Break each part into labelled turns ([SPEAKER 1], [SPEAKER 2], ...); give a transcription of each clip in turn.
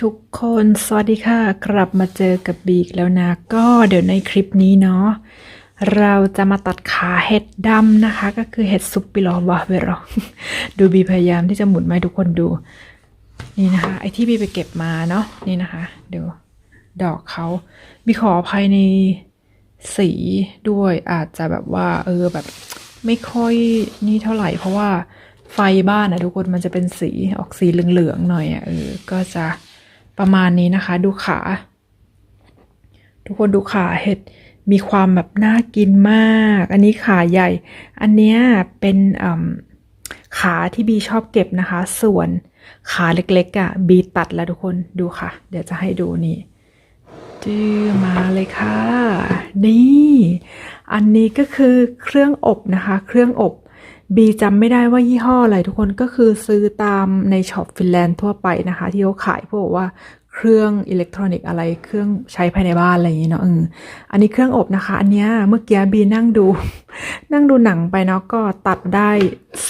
[SPEAKER 1] ทุกคนสวัสดีค่ะ กลับมาเจอกับบีกแล้วนะ ก็เดี๋ยวในคลิปนี้เนาะเราจะมาตัดขาเห็ดดำนะคะ ก็คือเห็ดซุปปิลอบาเวรอดูบีพยายามที่จะหมุนมาให้ทุกคนดู นี่นะคะ ไอที่บีไปเก็บมาเนาะนี่นะคะเดี๋ยวดอกเขาบีขออภัยในสีด้วยอาจจะแบบว่าเออแบบไม่ค่อยนี่เท่าไหร่เพราะว่าไฟบ้านนะทุกคนมันจะเป็นสีออกสีเหลืองๆหน่อยอะเออก็จะ ประมาณนี้นะคะ ดูขา ทุกคนดูขาเห็ดมีความแบบน่ากินมาก อันนี้ขาใหญ่ อันเนี้ยเป็นขาที่บีชอบเก็บนะคะ ส่วนขาเล็กๆอะ่ะบีตัดแล้วทุกคนดูค่ะ เดี๋ยวจะให้ดูนี่จื้อมาเลยค่ะ นี่ อันนี้ก็คือเครื่องอบนะคะ เครื่องอบ บีจำไม่ได้ว่ายี่ห้ออะไรทุกคนก็คือซื้อตามในช็อปฟินแลนด์ทั่วไปนะคะ ที่เขาขายพวกว่าเครื่องอิเล็กทรอนิกส์อะไรเครื่องใช้ภายในบ้านอะไรอย่างนี้เนาะอออันนี้เครื่องอบนะคะ อันเนี้ยเมื่อกี้บีนั่งดู นั่งดูหนังไปเนาะก็ตัดได้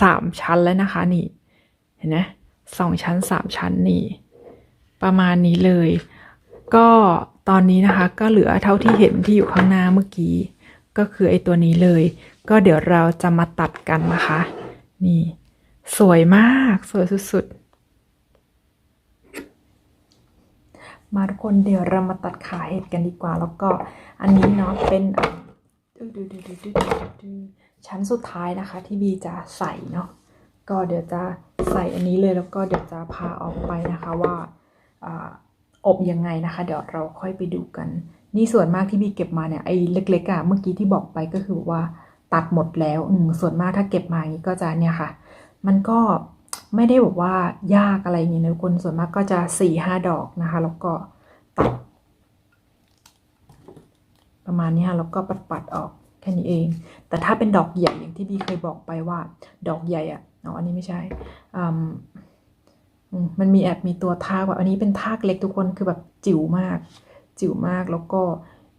[SPEAKER 1] สามชั้นแล้วนะคะ นี่ เห็นไหมสองชั้นสามชั้นนี่ ประมาณนี้เลย ก็ตอนนี้นะคะ ก็เหลือเท่าที่เห็นที่อยู่ข้างหน้าเมื่อกี้ ก็คือไอตัวนี้เลย ก็เดี๋ยวเราจะมาตัดกันนะคะ นี่ สวยมาก สวยสุดๆ มาทุกคนเดี๋ยวเรามาตัดขาเห็ดกันดีกว่า แล้วก็อันนี้เนาะเป็นชั้นสุดท้ายนะคะ ที่บีจะใส่เนาะก็เดี๋ยวจะใส่อันนี้เลยแล้วก็เดี๋ยวจะพาออกไปนะคะว่าอาอบยังไงนะคะ เดี๋ยวเราค่อยไปดูกัน นี่ส่วนมากที่บีเก็บมาเนี่ยไอ้เล็กๆอะ่ะเมื่อกี้ที่บอกไปก็คือว่า ตัดหมดแล้วอืมส่วนมากถ้าเก็บมาอย่างนี้ก็จะเนี่ยค่ะ มันก็ไม่ได้บอกว่ายากอะไรอย่างนี้นะทุกคนส่วนมากก็จะสี่ห้าดอกนะคะ แล้วก็ตัด ประมาณนี้ค่ะแล้วก็ปัดปัดๆออกแค่นี้เอง แต่ถ้าเป็นดอกใหญ่อย่างที่บีเคยบอกไปว่า ดอกใหญ่อะอ๋ออันนี้ไม่ใช่อืมอืมมันมีแอบมีตัวทากแบบอันนี้เป็นทากเล็กทุกคนคือแบบจิ๋วมาก จิ๋วมากแล้วก็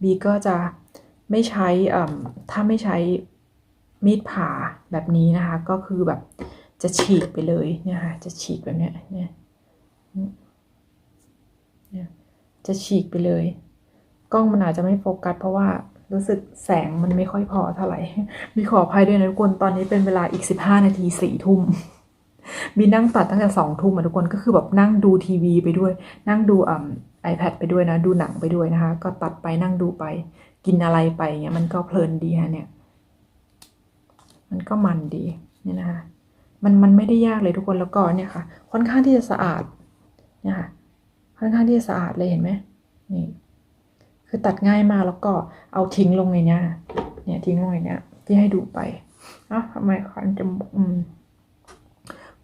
[SPEAKER 1] บีก็จะไม่ใช้อืมถ้าไม่ใช้ มีดผ่าแบบนี้นะคะ ก็คือแบบจะฉีกไปเลยเนี่ยค่ะจะฉีกแบบเนี้ยเนี่ยเนี่ยจะฉีกไปเลย กล้องมันอาจจะไม่โฟกัส เพราะว่ารู้สึกแสงมันไม่ค่อยพอเท่าไหร่ มีขออภัยด้วยนะทุกคนตอนนี้เป็นเวลาอีกสิบห้านาทีสี่ทุ่มมีนั่งตัดตั้งแต่สองทุ่มอะทุกคนก็คือแบบนั่งดูทีวีไปด้วย นั่งดูอ่า iPad ไปด้วยนะ ดูหนังไปด้วยนะคะ ก็ตัดไปนั่งดูไป กินอะไรไปเงี้ยมันก็เพลินดีฮะเนี่ย มันก็มันดีนี่นะคะมันมันไม่ได้ยากเลยทุกคนแล้วก็เนี่ยค่ะ ค่อนข้างที่จะสะอาดเนี่ยค่ะค่อนข้างที่จะสะอาดเลยเห็นไหมนี่คือตัดง่ายมากแล้วก็เอาทิ้งลงในเนี้ยเนี่ยทิ้งลงในเนี้ยที่ให้ดูไปเอ้าทำไมคันจมูกอืม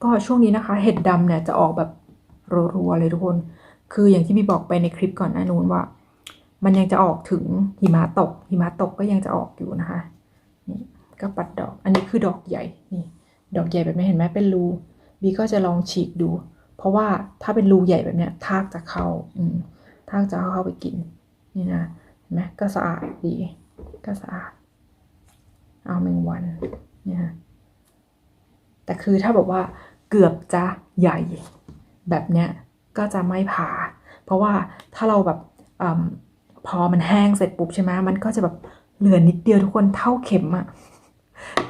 [SPEAKER 1] ก็ช่วงนี้นะคะ เห็ดดำเนี่ยจะออกแบบรัวๆเลยทุกคน คืออย่างที่บีบอกไปในคลิปก่อนหน้านู้นว่า มันยังจะออกถึงหิมะตกหิมะตกก็ยังจะออกอยู่นะคะ ก็ปัดดอก อันนี้คือดอกใหญ่นี่ดอกใหญ่แบบนี้เห็นไหมเป็นรูบีก็จะลองฉีกดู เพราะว่าถ้าเป็นรูใหญ่แบบเนี้ยทากจะเข้าอืมทากจะเข้าไปกินนี่นะเห็นไหมก็สะอาดดีก็สะอาด เอาแมงวันเนี่ยแต่คือถ้าบอกว่าเกือบจะใหญ่แบบเนี้ยก็จะไม่ผ่า เพราะว่าถ้าเราแบบอพอมันแห้งเสร็จปุ๊บใช่ไหมมันก็จะแบบเหลือนิดเดียวทุกคนเท่าเข็มอะ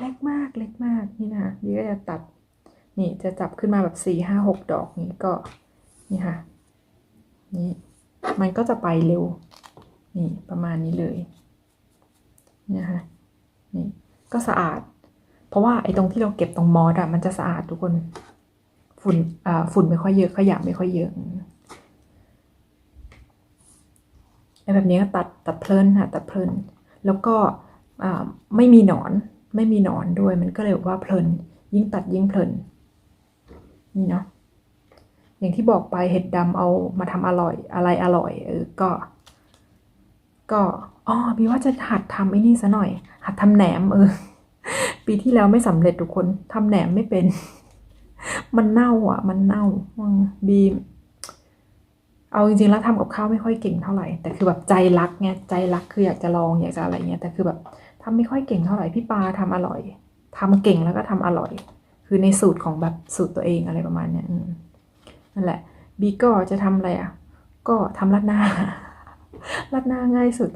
[SPEAKER 1] เล็กมากเล็กมากนี่นะนี่ก็จะตัดนี่จะจับขึ้นมาแบบสี่ห้าหกดอกนี้ก็นี่ค่ะนี่มันก็จะไปเร็ว นี่ประมาณนี้เลยนี่นะคะนี่ก็สะอาด เพราะว่าไอ้ตรงที่เราเก็บตรงมอสอะมันจะสะอาดทุกคนฝุ่นอ่าฝุ่นไม่ค่อยเยอะขยะไม่ค่อยเยอะไอ้แบบนี้ก็ตัดตัดเพลินค่ะตัดเพลิน แล้วก็ไม่มีหนอน ไม่มีหนอนด้วยมันก็เลยแบบว่าเพลิน ยิ่งตัดยิ่งเพลิน นี่เนาะอย่างที่บอกไปเห็ดดำเอามาทำอร่อย อะไรอร่อย เออก็ ก็อ๋อบีว่าจะหัดทำไอ้นี่ซะหน่อย หัดทำแหนมเออปีที่แล้วไม่สำเร็จทุกคนทำแหนมไม่เป็น มันเน่าอะ มันเน่าบีเอาจริงๆแล้วทำกับข้าวไม่ค่อยเก่งเท่าไหร่แต่คือแบบใจรักไงใจรักคืออยากจะลองอยากจะอะไรเงี้ยแต่คือแบบ ทำไม่ค่อยเก่งเท่าไหร่พี่ปาทำอร่อยทำเก่งแล้วก็ทำอร่อย คือในสูตรของแบบสูตรตัวเองอะไรประมาณเนี้ยนั่นแหละบีก็จะทำอะไรอะ ก็ทำรัดหน้ารัดหน้าง่ายสุด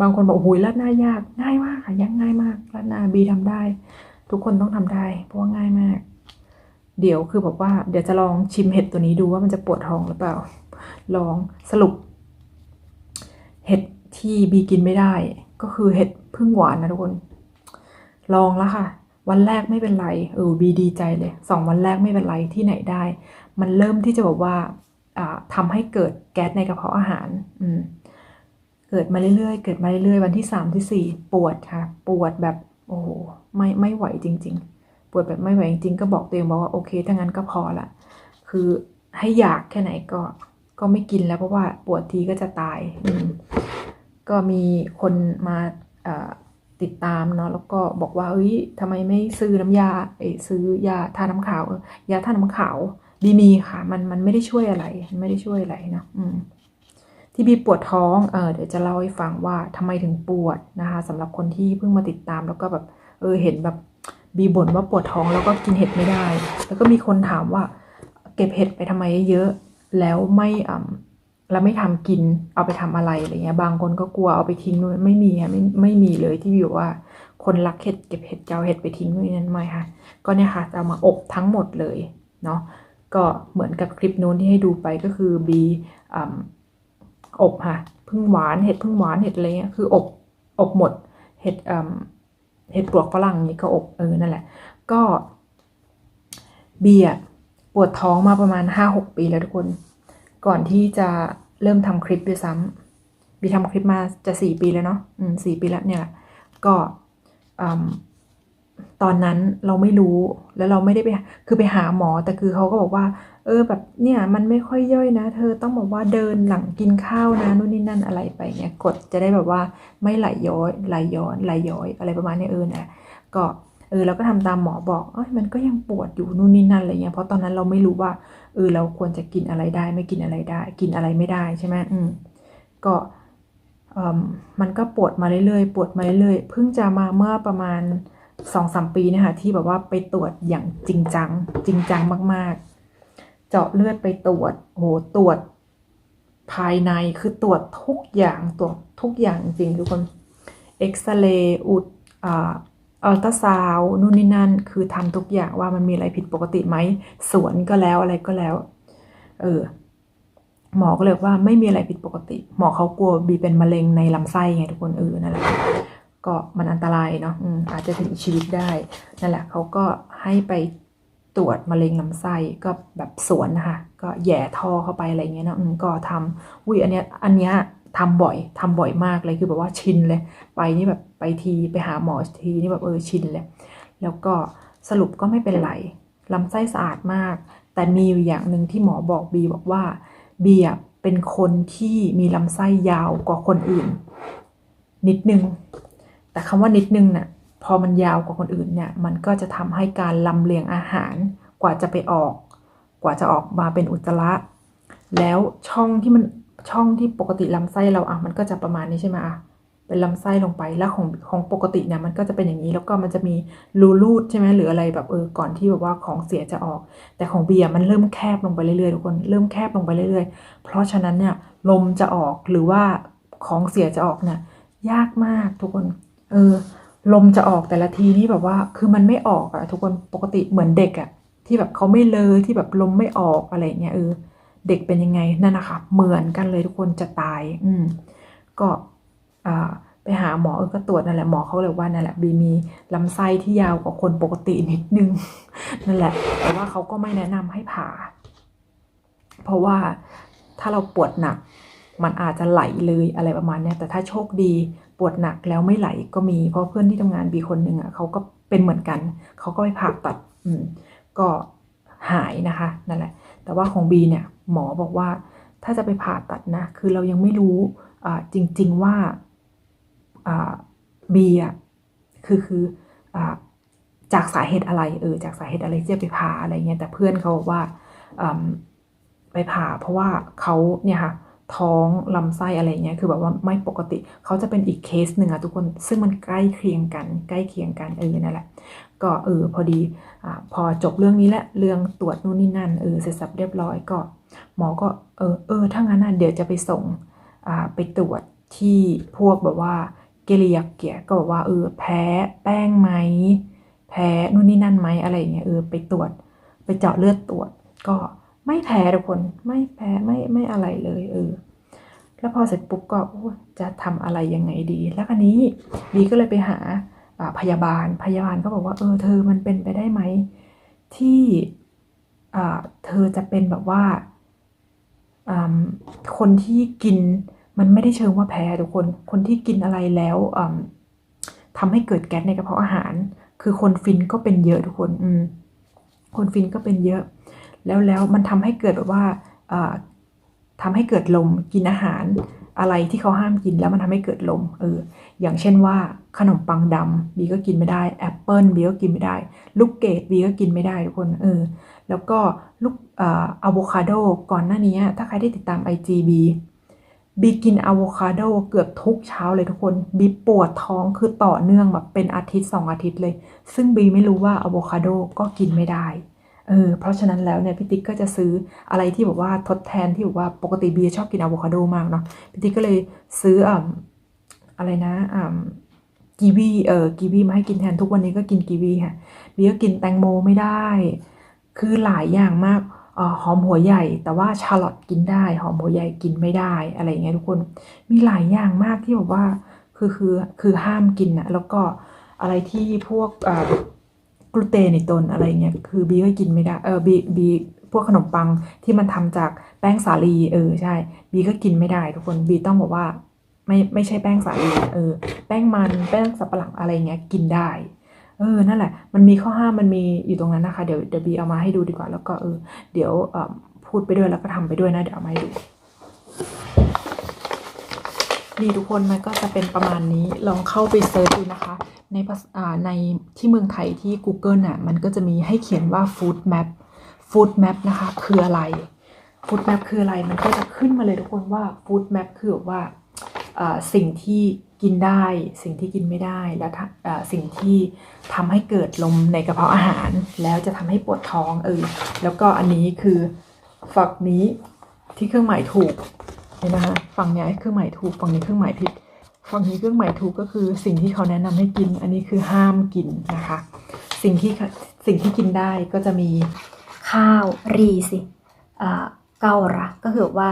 [SPEAKER 1] บางคนบอกโอ้โหรัดหน้ายาก ง่ายมากค่ะยังง่ายมากรัดหน้าบีทำได้ ทุกคนต้องทำได้ เพราะว่าง่ายมาก เดี๋ยวคือบอกว่าเดี๋ยวจะลองชิมเห็ดตัวนี้ดูว่ามันจะปวดท้องหรือเปล่า ลองสรุป เห็ดที่บีกินไม่ได้ ก็คือเห็ดพึ่งหวานนะทุกคน ลองแล้วค่ะ วันแรกไม่เป็นไรเออบีดีใจเลยสองวันแรกไม่เป็นไรที่ไหนได้ มันเริ่มที่จะแบบว่าอ่าทำให้เกิดแก๊สในกระเพาะอาหารอืมเกิดมาเรื่อยๆ เกิดมาเรื่อยๆ วันที่สามที่สี่ปวดค่ะ ปวดแบบโอ้โหไม่ไม่ไหวจริง ๆ ปวดแบบไม่ไหวจริงๆ ก็บอกตัวเองบอกว่าโอเคถ้างั้นก็พอละ คือให้อยากแค่ไหนก็ก็ไม่กินแล้วเพราะว่าปวดทีก็จะตายอืม ก็มีคนมาติดตามเนาะแล้วก็บอกว่าเอ้ยทำไมไม่ซื้อน้ำยาเอซื้อยาทาน้ำขาวยาทาน้ำขาวบีมีค่ะ มันมันไม่ได้ช่วยอะไรไม่ได้ช่วยอะไรเนาะอืมที่บีปวดท้องเออเดี๋ยวจะเล่าให้ฟังว่าทำไมถึงปวดนะคะสำหรับคนที่เพิ่งมาติดตามแล้วก็แบบเออเห็นแบบบีบ่นว่าปวดท้องแล้วก็กินเห็ดไม่ได้ แล้วก็มีคนถามว่า เก็บเห็ดไปทำไมเยอะแล้วไม่อ่า แล้วไม่ทำกินเอาไปทำอะไรอะไรเงี้ย บางคนก็กลัวเอาไปทิ้งนู่นไม่มีค่ะไม่ไม่มีเลยที่บีบอกว่า คนรักเห็ดเก็บเห็ดเจะเอาเห็ดไปทิ้งนู่นนั่นไม่ค่ะ ก็เนี่ยค่ะจะเอามาอบทั้งหมดเลยเนาะก็เหมือนกับคลิปนู้นที่ให้ดูไปก็คือบีอบค่ะพึ่งหวานเห็ดพึ่งหวานเห็ดอะไรเงี้ยคืออบอบหมดเห็ดเห็ดปลวกฝรั่งนี่ก็อบเออนั่นแหละ ก็เบียปวดท้องมาประมาณห้าหกปีแล้วทุกคน ก่อนที่จะ เริ่มทำคลิปด้วยซ้ำบีทำคลิปมาจะสี่ปีแล้วเนาะอืมสี่ปีแล้วเนี่ยแหละก็อตอนนั้นเราไม่รู้แล้วเราไม่ได้ไปคือไปหาหมอแต่คือเขาก็บอกว่า เออแบบเนี่ยมันไม่ค่อยย่อยนะ เธอต้องบอกว่าเดินหลังกินข้าวนะนู่นนี่นั่นอะไรไปเนี่ยกดจะได้แบบว่าไม่ไหลย้อยไหลย้อนไหลย้อยอะไรประมาณนี้เออนะก็ ออเราก็ทำตามหมอบอกเอ้ยมันก็ยังปวดอยู่นู่นนี่นั่นอะไรเงี้ยเพราะตอนนั้นเราไม่รู้ว่าเออเราควรจะกินอะไรได้ ไม่กินอะไรได้ กินอะไรไม่ได้ใช่ไหมอืมก็เอ่อมันก็ปวดมาเรื่อยๆ ปวดมาเรื่อยๆ เพิ่งจะมาเมื่อประมาณสองสามปีนะคะที่แบบว่าไปตรวจอย่างจริงจัง จริงจังมากๆ เจาะเลือดไปตรวจโหตรวจภายในคือตรวจทุกอย่างตรวจทุกอย่างจริงทุกคนเอ็กซเรย์อุดอ่า อัลตราซาวนู่นนี่นั่น คือทำทุกอย่างว่ามันมีอะไรผิดปกติไหมสวนก็แล้วอะไรก็แล้ว เออ หมอก็เลยบอกว่าไม่มีอะไรผิดปกติ หมอเขากลัวบีเป็นมะเร็งในลำไส้ไงทุกคนเออนั่นแหละก็มันอันตรายเนาะออาจจะถึงชีวิตได้นั่นแหละเขาก็ให้ไปตรวจมะเร็งลำไส้ก็แบบสวนนะคะก็แย่ท่อเข้าไปอะไรเงี้ยเนาะก็ทำอุ้ยอันเนี้ยอันเนี้ย ทำบ่อยทำบ่อยมากเลยคือแบบว่าชินเลย ไปนี่แบบไปทีไปหาหมอทีนี่แบบเออชินเลย แล้วก็สรุปก็ไม่เป็นไรลำไส้สะอาดมาก แต่มีอยู่อย่างหนึ่งที่หมอบอกบีบอกว่าบีอะเป็นคนที่มีลำไส้ยาวกว่าคนอื่น นิดนึง แต่คำว่านิดนึงน่ะพอมันยาวกว่าคนอื่นเนี่ย มันก็จะทำให้การลำเลียงอาหารกว่าจะไปออก กว่าจะออกมาเป็นอุจจาระ แล้วช่องที่มัน ช่องที่ปกติลำไส้เราอะมันก็จะประมาณนี้ใช่ไหมอะเป็นลำไส้ลงไปแล้วของของปกติเนี่ยมันก็จะเป็นอย่างนี้แล้วก็มันจะมีรูรูดใช่ไหมหรืออะไรแบบเออก่อนที่แบบว่าของเสียจะออก แต่ของเบียร์มันเริ่มแคบลงไปเรื่อยๆทุกคนเริ่มแคบลงไปเรื่อยๆ เพราะฉะนั้นเนี่ยลมจะออกหรือว่าของเสียจะออกเนี่ยยากมากทุกคน เออ ลมจะออกแต่ละทีนี่แบบว่า คือมันไม่ออกอะทุกคนปกติเหมือนเด็กอะที่แบบเขาไม่เลยที่แบบลมไม่ออกอะไรเงี้ยเออ เด็กเป็นยังไงนั่นนะคะเหมือนกันเลยทุกคนจะตาย อืมก็อ่าไปหาหมอเออก็ตรวจนั่นแหละหมอเขาเลยว่านั่นแหละบีมีลำไส้ที่ยาวกว่าคนปกตินิดนึงนั่นแหละ แต่ว่าเขาก็ไม่แนะนำให้ผ่า เพราะว่าถ้าเราปวดหนัก มันอาจจะไหลเลยอะไรประมาณเนี้ยแต่ถ้าโชคดีปวดหนักแล้วไม่ไหลก็มี เพราะเพื่อนที่ทำงานบีคนหนึ่งอะเขาก็เป็นเหมือนกันเขาก็ไปผ่าตัด อืมก็หายนะคะนั่นแหละ แต่ว่าของบีเนี่ย หมอบอกว่า ถ้าจะไปผ่าตัดนะ คือเรายังไม่รู้จริง ๆว่าบีอะคือคืออจากสาเหตุอะไรเออจากสาเหตุอะไรที่จะไปผ่าอะไรเงี้ยแต่เพื่อนเขาบอกว่าไปผ่าเพราะว่าเขาเนี่ยค่ะ ท้องลำไส้อะไรเงี้ยคือแบบว่าไม่ปกติเขาจะเป็นอีกเคสหนึ่งอะทุกคนซึ่งมันใกล้เคียงกันใกล้เคียงกันเออนั่นแหละ ก็เออพอดีอพอจบเรื่องนี้และเรื่องตรวจนู่นนี่นั่นเออเสร็จสับเรียบร้อยก็หมอก็เออเออถ้างั้นนะเดี๋ยวจะไปส่งไปตรวจที่พวกแบบว่าเกลียกเกียก็บอกว่าเออแพ้แป้งไหมแพ้นู่นนี่นั่นไหมอะไรอย่างเงี้ยเออไปตรวจไปเจาะเลือดตรวจก็ ไม่แพ้ทุกคนไม่แพ้ไม่ไม่อะไรเลยเออแล้วพอเสร็จปุ๊บก็จะทำอะไรยังไงดี แล้วคันนี้บีก็เลยไปหาพยาบาลพยาบาลก็บอกว่าเออเธอมันเป็นไปได้ไหมที่เธอจะเป็นแบบว่าคนที่กินมันไม่ได้เชิงว่าแพ้ทุกคน คนที่กินอะไรแล้วอ่าทำให้เกิดแก๊สในกระเพาะอาหาร คือคนฟินก็เป็นเยอะทุกคน อืม คนฟินก็เป็นเยอะ แล้วแล้วมันทำให้เกิดแบบว่าอ่าทำให้เกิดลมกินอาหารอะไรที่เขาห้ามกินแล้วมันทำให้เกิดลมเอออย่างเช่นว่าขนมปังดำบีก็กินไม่ได้แอปเปิลบีก็กินไม่ได้ ลูกเกดบีก็กินไม่ได้ทุกคนเออแล้วก็ลูกอะโวคาโดก่อนหน้านี้ ถ้าใครได้ติดตาม IGB บีกินอะโวคาโดเกือบทุกเช้าเลยทุกคนบีปวดท้องคือต่อเนื่องแบบเป็นอาทิตย์สองอาทิตย์เลย ซึ่งบีไม่รู้ว่าอะโวคาโดก็กินไม่ได้ เออเพราะฉะนั้นแล้วเนี่ยพี่ติ๊กก็จะซื้ออะไรที่แบบว่าทดแทนที่แบบว่าปกติเบียร์ชอบกินอะโวคาโดมากเนาะพี่ติ๊กก็เลยซื้ออ่าอะไรนะอ่ากีวีเออกีวีมาให้กินแทนทุกวันนี้ก็กินกีวีค่ะบีก็กินแตงโมไม่ได้ คือหลายอย่างมากอหอมหัวใหญ่ แต่ว่าชาลอตกินได้ หอมหัวใหญ่กินไม่ได้อะไรอย่างเงี้ยทุกคนมีหลายอย่างมากที่แบบว่าคือคือคือห้ามกินนะแล้วก็อะไรที่พวกอ่า กลูเตนในตนอะไรเงี้ยคือบีก็กินไม่ได้เออบีบีพวกขนมปังที่มันทำจากแป้งสาลีเออใช่ บีก็กินไม่ได้ ทุกคนบีต้องบอกว่าไม่ไม่ใช่แป้งสาลีเออ แป้งมันแป้งสับปะหลังอะไรเงี้ยกินได้ เออนั่นแหละ มันมีข้อห้ามมันมีอยู่ตรงนั้นนะคะเดี๋ยวเดี๋ยวบีเอามาให้ดูดีกว่า แล้วก็เออเดี๋ยวเออพูดไปด้วยแล้วก็ทำไปด้วยนะเดี๋ยวเอามาให้ดู นี่ทุกคนมันก็จะเป็นประมาณนี้ลองเข้าไปเซิร์ชดูนะคะ ในภาในที่เมืองไทยที่ Google น่ะมันก็จะมีให้เขียนว่า food map food map นะคะ คืออะไร food map คืออะไรมันก็จะขึ้นมาเลยทุกคนว่า food map คือแบบว่าสิ่งที่กินได้สิ่งที่กินไม่ได้แล้วสิ่งที่ทำให้เกิดลมในกระเพาะอาหาร แล้วจะทำให้ปวดท้องเออแล้วก็อันนี้คือฝักนี้ที่เครื่องหมายถูก นนะคะ ฝั่งนี้เครื่องหมายถูก ฝั่งนี้เครื่องหมายผิด ฝั่งนี้เครื่องหมายถูกก็คือสิ่งที่เขาแนะนำให้กิน อันนี้คือห้ามกินนะคะ สิ่งที่สิ่งที่กินได้ก็จะมี
[SPEAKER 2] ข้าวรีสิเการะก็คือว่า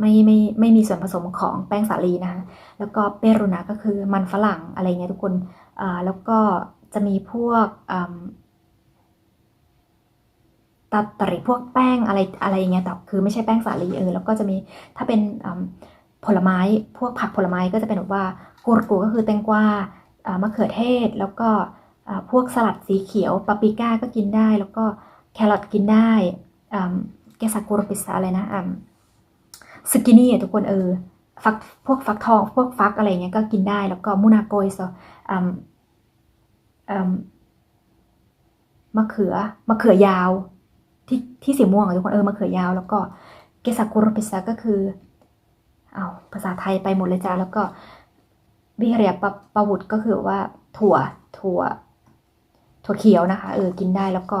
[SPEAKER 2] ไม่ไม่ไม่มีส่วนผสมของแป้งสาลีนะคะแล้วก็เปรุนะก็คือมันฝรั่งอะไรเงี้ยทุกคนแล้วก็จะมีพวกาตริพวกแป้งอะไรอะไรอย่างเงี้ยแต่คือไม่ใช่แป้งสาลีเออแล้วก็จะมีถ้าเป็นผลไม้พวกผักผลไม้ก็จะเป็นแบบว่ากูรกูก็คือแตงกวามะเขือเทศ แล้วก็พวกสลัดสีเขียวปาปริก้าก็กินได้ แล้วก็แครอทกินได้แกซากุรปิสอะไรนะสกินี่ทุกคนเออฟักพวกฟักทองพวกฟักอะไรเงี้ยก็กินได้แล้วก็มูนาโกยซอมะเขือมะเขือยาว ที่ที่สีม่วงอะทุกคนเออมะเขือยาว แล้วก็เกซากุรปิสก็คือเอาภาษาไทยไปหมดเลยจ้าแล้วก็วิเรียปะปะวุฒก็คือว่าถั่วถั่ว ถั่วเขียวนะคะ เออกินได้แล้วก็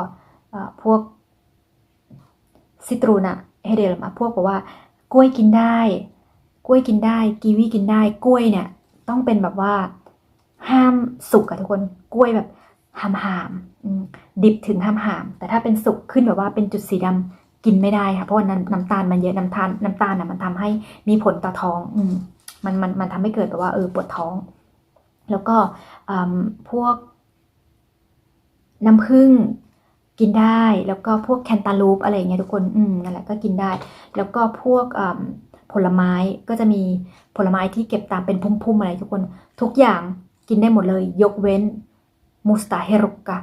[SPEAKER 2] พวกซิตรูนะเฮเดลมาพวกบอกว่ากล้วยกินได้ กล้วยกินได้ กีวีกินได้กล้วยเนี่ย ต้องเป็นแบบว่าห้ามสุกอะทุกคนกล้วยแบบ หามหามดิบถึงห้ามหามแต่ถ้าเป็นสุกขึ้นแบบว่าเป็นจุดสีดำกินไม่ได้ค่ะเพราะว่าน้ำตาลมันเยอะน้ำตาลน้ำตาลน่ะมันทำให้มีผลต่อท้องอืมันมันมันทำให้เกิดแบบว่าเออปวดท้อง แล้วก็พวกน้ำผึ้งกินได้ แล้วก็พวกแคนตาลูปอะไรเงี้ยทุกคนอืมนั่นแหละก็กินได้ แล้วก็พวกผลไม้ก็จะมีผลไม้ที่เก็บตามเป็นพุ่มๆอะไรทุกคนทุกอย่างกินได้หมดเลย ยกเว้น มูสตาเฮรุกะ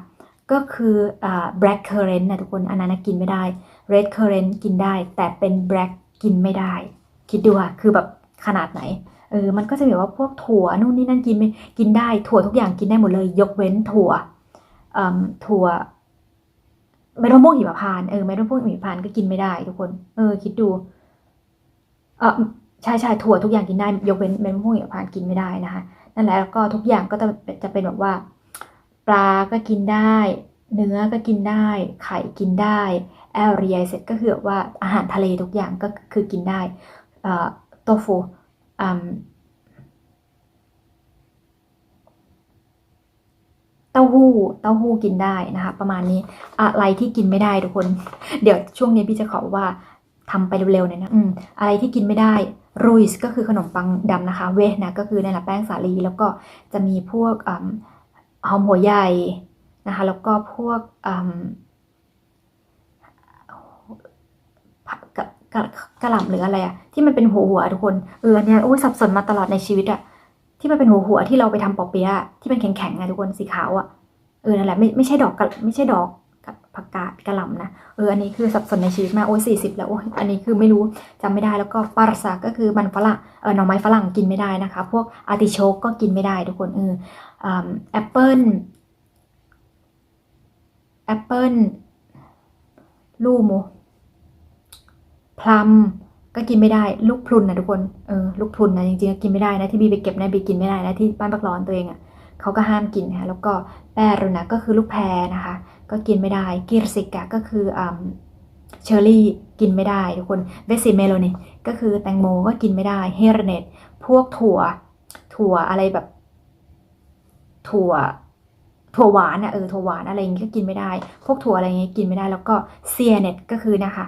[SPEAKER 2] ก็คืออ black currant นะทุกคนอันนั้นกินไม่ได้ red currant กินได้ แต่เป็น black กินไม่ได้ คิดดูค่ะคือแบบขนาดไหนเออมันก็จะมีว่าพวกถั่วนู่นนี่นั่นกินไม่กินได้ถั่วทุกอย่างกินได้หมดเลย ยกเว้นถั่วถั่วเม็ดมะม่วงหิมพานต์เออเม็ดมะม่วงหิมพานต์ก็กินไม่ได้ทุกคนเออคิดดูเออใช่ใช่ถั่วทุกอย่างกินได้ ยกเว้นเม็ดมะม่วงหิมพานต์กินไม่ได้นะคะนั่นแหละแล้วก็ทุกอย่างก็จะจะเป็นแบบว่า ปลาก็กินได้ เนื้อก็กินได้ ไข่กินได้แอลเรีไอเซตก็คือว่าอาหารทะเลทุกอย่างก็คือกินได้โตฟูเต้าหู้เต้าหู้กินได้นะคะ ประมาณนี้อะไรที่กินไม่ได้ทุกคน เดี๋ยวช่วงนี้พี่จะขอว่าทำไปเร็วๆหน่อยนะอืมอะไรที่กินไม่ได้รุยส์ก็คือขนมปังดำนะคะ เวทนะก็คือในหละแป้งสาลีแล้วก็จะมีพวกอืม หอมหัวใหญ่นะคะแล้วก็พวกกกะกะหล่ำหรืออะไรอะที่มันเป็นหัวหัวทุกคนเออเนี่ยโอ้ยสับสนมาตลอดในชีวิตอะที่มันเป็นหัวหัวที่เราไปทำปอเปี๊ยะที่มันแข็งๆไงทุกคนสีขาวอะเออนั่นแหละไม่ไม่ใช่ดอกกะไม่ใช่ดอก ผักกาดกระหล่ำนะเอออันนี้คือสับสนในชีวิตมากโอ้ยสี่สิบแล้วโอ้ยอันนี้คือไม่รู้จำไม่ได้แล้วก็ปาราซาก็คือมันฝรั่งเออหน่อไม้ฝรั่งกินไม่ได้นะคะ พวกอาร์ติโชกก็กินไม่ได้ทุกคนเออแอปเปิลแอปเปิลลูโมพลัมก็กินไม่ได้ลูกพรุนนะทุกคนเออลูกพรุนนะจริงๆก็กินไม่ได้นะที่บีไปเก็บนะบีกินไม่ได้นะที่บ้านปักร้อนตัวเองอะ่ะเขาก็ห้ามกินนะคะแล้วก็แปรุนะก็คือลูกแพรนะคะ ก็กินไม่ได้กิรซิกะก็คือเชอร์รี่กินไม่ได้ทุกคนเวสิเมโลนี่ก็คือแตงโมก็กินไม่ได้เฮเรเนตพวกถั่ว ถั่วอะไรแบบ ถั่ว ถั่วหวานอะเออถั่วหวานอะไรอย่างงี้ก็กินไม่ได้ พวกถั่วอะไรอย่างงี้กินไม่ได้ แล้วก็เซียเนตก็คือนะคะ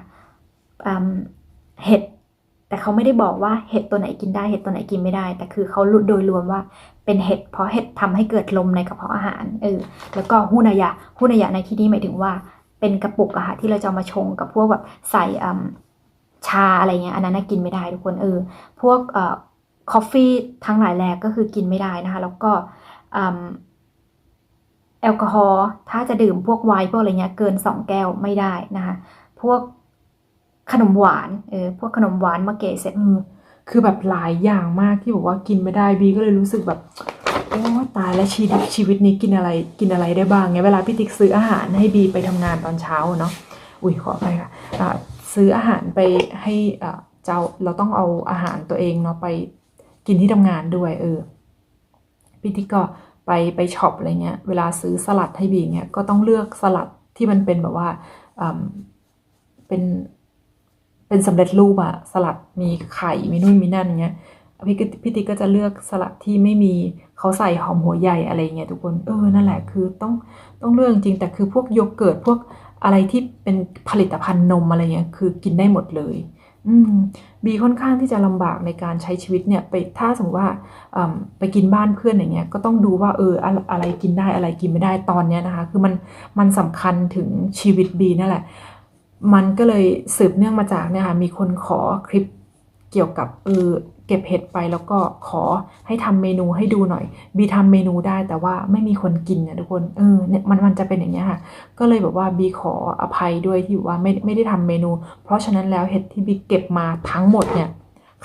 [SPEAKER 2] เห็ด แต่เขาไม่ได้บอกว่าเห็ดตัวไหนกินได้เห็ดตัวไหนกินไม่ได้ แต่คือเขาโดยรวมว่าเป็นเห็ดเพราะเห็ดทำให้เกิดลมในกระเพาะอาหารเออแล้วก็หุนายะหุนายะในที่นี้หมายถึงว่า เป็นกระปุกอะค่ะที่เราจะมาชงกับพวกแบบใส่ชาอะไรเงี้ยอันนั้นกินไม่ได้ทุกคนเออพวกเอ่อคอฟฟี่ทั้งหลายแหล่ก็คือกินไม่ได้นะคะ แล้วก็แอลกอฮอล์ถ้าจะดื่มพวกไวน์พวกอะไรเงี้ยเกินสองแก้วไม่ได้นะคะ พวก ขนมหวานเออพวกขนมหวานมะเกเสร็จ
[SPEAKER 1] เออคือแบบหลายอย่างมากที่บอกว่ากินไม่ได้บีก็เลยรู้สึกแบบโอ้ตายแล้วชีวิตชีวิตนี้กินอะไรกินอะไรได้บ้างไงเวลาพี่ติ๊กซื้ออาหารให้บีไปทำงานตอนเช้าเนาะอุ้ยขอไปค่ะะซื้ออาหารไปให้อ่าเจ้าเราต้องเอาอาหารตัวเองเนาะไปกินที่ทำงานด้วยเออพี่ติ๊กก็ไปไปช็อปอะไรเงี้ยเวลาซื้อสลัดให้บีเงี้ยก็ต้องเลือกสลัดที่มันเป็นแบบว่าเป็น เป็นสำเร็จรูปอะสลัดมีไข่มีนู่นมีนั่นเงี้ยพี่พี่ติ๊กก็จะเลือกสลัดที่ไม่มีเขาใส่หอมหัวใหญ่อะไรเงี้ยทุกคนเออนั่นแหละคือต้องต้องเลือกจริงแต่คือพวกโยเกิร์ตพวกอะไรที่เป็นผลิตภัณฑ์นมอะไรเงี้ยคือกินได้หมดเลย อืมบีค่อนข้างที่จะลำบากในการใช้ชีวิตเนี่ยไปถ้าสมมติว่าไปกินบ้านเพื่อนอย่างเงี้ยก็ต้องดูว่าเอออะไรกินได้อะไรกินไม่ได้ตอนเนี้ยนะคะ คือมันมันสำคัญถึงชีวิตบีนั่นแหละ มันก็เลยสืบเนื่องมาจากเนี่ยค่ะมีคนขอคลิปเกี่ยวกับเออเก็บเห็ดไปแล้วก็ขอให้ทำเมนูให้ดูหน่อย บีทำเมนูได้แต่ว่าไม่มีคนกินเนี่ยทุกคนเออเนี่ยมันมันจะเป็นอย่างเงี้ยค่ะ ก็เลยแบบว่าบีขออภัยด้วยที่ว่าไม่ไม่ได้ทำเมนู เพราะฉะนั้นแล้วเห็ดที่บีเก็บมาทั้งหมดเนี่ย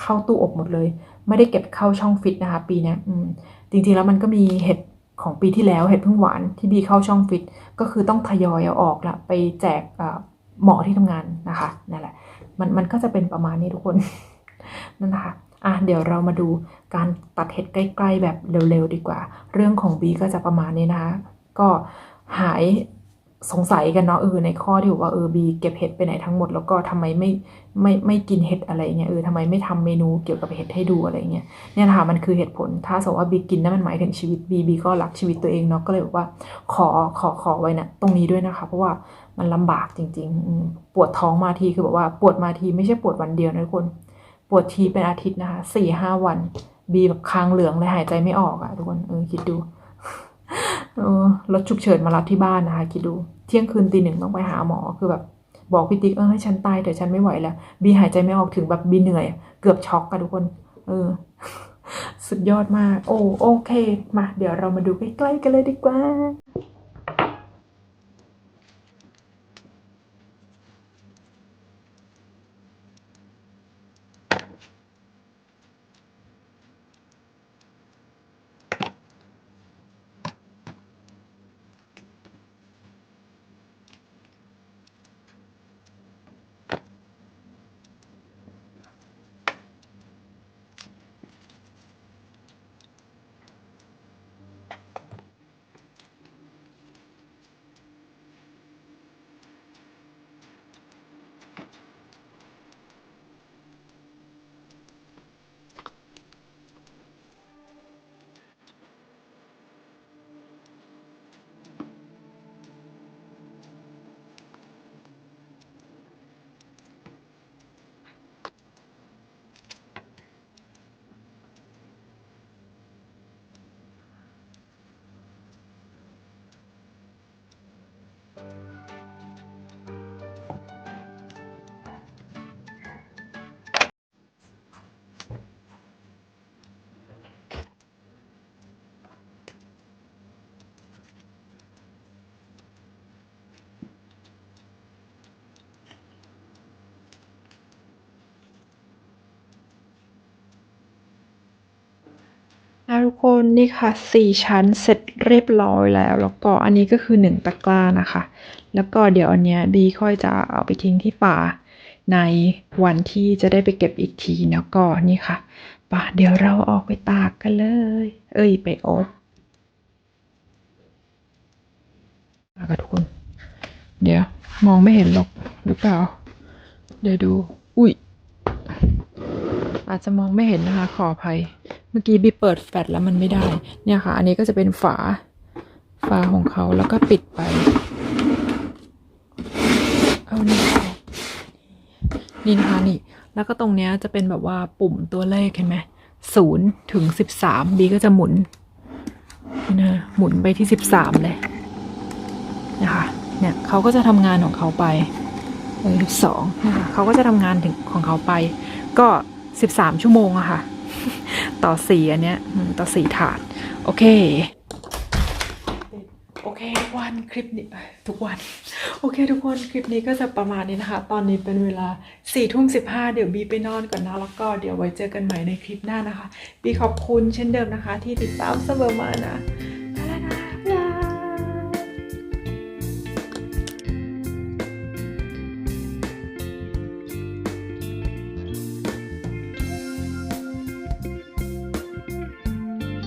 [SPEAKER 1] เข้าตู้อบหมดเลย ไม่ได้เก็บเข้าช่องฟิตนะคะ ปีนี้จริงๆแล้วมันก็มีเห็ดของปีที่แล้วเห็ดพึ่งหวานที่บีเข้าช่องฟิตก็คือต้องทยอยเอาออกละไปแจก หมอที่ทำงานนะคะนั่นแหละมันมันก็จะเป็นประมาณนี้ทุกคนนั่นนะคะอะเดี๋ยวเรามาดูการตัดเห็ดใกล้ๆแบบเร็วๆดีกว่า เรื่องของบีก็จะประมาณนี้นะคะ ก็หายสงสัยกันเนาะเออในข้อที่บอกว่าเออบีเก็บเห็ดไปไหนทั้งหมด แล้วก็ทำไมไม่ไม่ไม่กินเห็ดอะไรเงี้ยเออทำไมไม่ทำเมนูเกี่ยวกับเห็ดให้ดูอะไรเงี้ยเนี่ยนะคะมันคือเหตุผล ถ้าสมมติว่าบีกินนั่นมันหมายถึงชีวิตบีบีก็รักชีวิตตัวเองเนาะก็เลยบอกว่าขอขอขอไว้นะตรงนี้ด้วยนะคะ เพราะว่า มันลำบากจริง ๆ ปวดท้องมาทีคือแบบว่าปวดมาทีไม่ใช่ปวดวันเดียวนะทุกคน ปวดทีเป็นอาทิตย์นะคะสี่ห้าวัน บีแบบคางเหลืองเลยหายใจไม่ออกอะทุกคนเออคิดดูรถฉุกเฉินมารับที่บ้านนะคะคิดดูเที่ยงคืนตีหนึ่งต้องไปหาหมอคือแบบบอกพี่ติ๊กเออให้ฉันตายแต่ฉันไม่ไหวแล้ว บีหายใจไม่ออกถึงแบบบีเหนื่อย เกือบช็อกอะทุกคน เออ สุดยอดมาก โอ้โอเค มา เดี๋ยวเรามาดูใกล้ๆกันเลยดีกว่า นะทุกคนนี่ค่ะสี่ชั้นเสร็จเรียบร้อยแล้ว แล้วก็อันนี้ก็คือหนึ่งตะกร้านะคะ แล้วก็เดี๋ยวอันเนี้ยบีค่อยจะเอาไปทิ้งที่ป่าในวันที่จะได้ไปเก็บอีกทีแล้วก็นี่ค่ะป่ะเดี๋ยวเราออกไปตากกันเลย เอ้ยไปอบมากทุกคน เดี๋ยวมองไม่เห็นหรอกหรือเปล่า เดี๋ยวดู อุ้ยอาจจะมองไม่เห็นนะคะ ขออภัย เมื่อกี้บีเปิดแฟลชแล้วมันไม่ได้ เนี่ยค่ะ อันนี้ก็จะเป็นฝา ฝาของเขาแล้วก็ปิดไป เอานี่นี่นะคะนี่ แล้วก็ตรงเนี้ยจะเป็นแบบว่าปุ่มตัวเลขเห็นไหมศูนย์ถึงสิบสามบีก็จะหมุนนี่นะหมุนไปที่สิบสามเลยนะคะเนี่ยเขาก็จะทำงานของเขาไปเออสิบสองนะคะเขาก็จะทำงานถึงของเขาไป ก็สิบสามชั่วโมงอะค่ะ ต่อสี่อันเนี้ยต่อสี่ถาด โอเค โอเคทุกวันคลิปนี้ทุกวัน โอเค ทุกคนคลิปนี้ก็จะประมาณนี้นะคะ ตอนนี้เป็นเวลาสี่ทุ่มสิบห้าเดี๋ยวบีไปนอนก่อนนะแล้วก็เดี๋ยวไว้เจอกันใหม่ในคลิปหน้านะคะ บีขอบคุณเช่นเดิมนะคะ ที่ติดตามเสมอมานะ